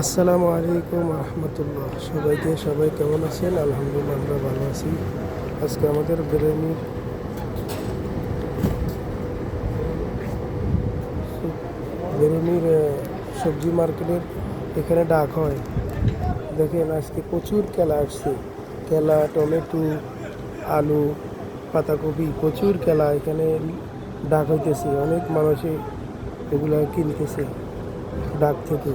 আসসালামু আলাইকুম রহমতুল্লাহ। সবাইকে, সবাই কেমন আছেন? আলহামদুলিল্লাহ, আমরা ভালো আছি। আজকে আমাদের বেরেনির বেরুনির সবজি মার্কেটের এখানে ডাক হয়। দেখেন, আজকে প্রচুর কেলা আসছে। কেলা, টমেটো, আলু, পাতাকপি, প্রচুর কেলা এখানে ডাক হইতেছে। অনেক মানুষে এগুলো কিনতেছে ডাক থেকে।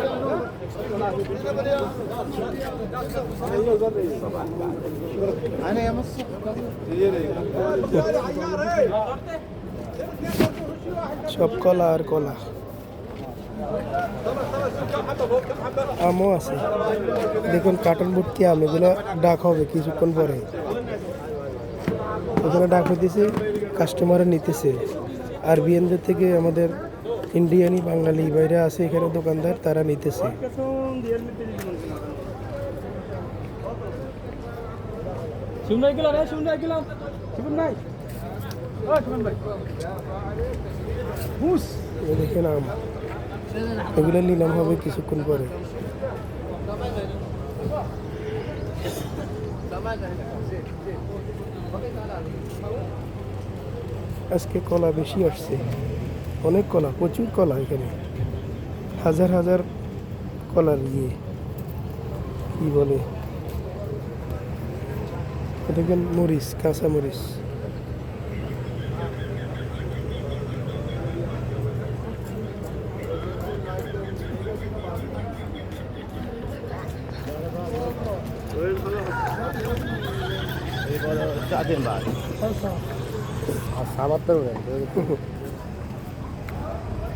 সব কলা আর কলা। আমও আছে। দেখুন কার্টন ভর্তি আম, এগুলো ডাক হবে কিছুক্ষণ পরে। ওখানে ডাক হইতেছে কাস্টমার নিতেছে। আর বিএনদের থেকে আমাদের ইন্ডিয়ানি বাঙালি বাইরে আছে এখানে দোকানদার তারা নিতেছে। দেখেন আম এগুলো নিলাম হবে কিছুক্ষণ পরে। আজকে কলা বেশি আসছে। অনেক কলা প্রচুর কলা এখানে। হাজার হাজার কলার ইয়ে কি বলে? এ দেখেন মরিচ কাঁচা মরিচ? ভাই সাবার তো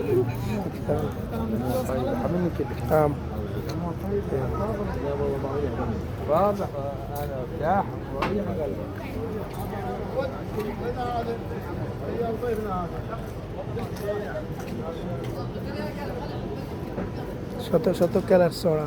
আলু এগুলা। আমি নিচে আম واضح انا ارتاح শত শত কেলার চড়া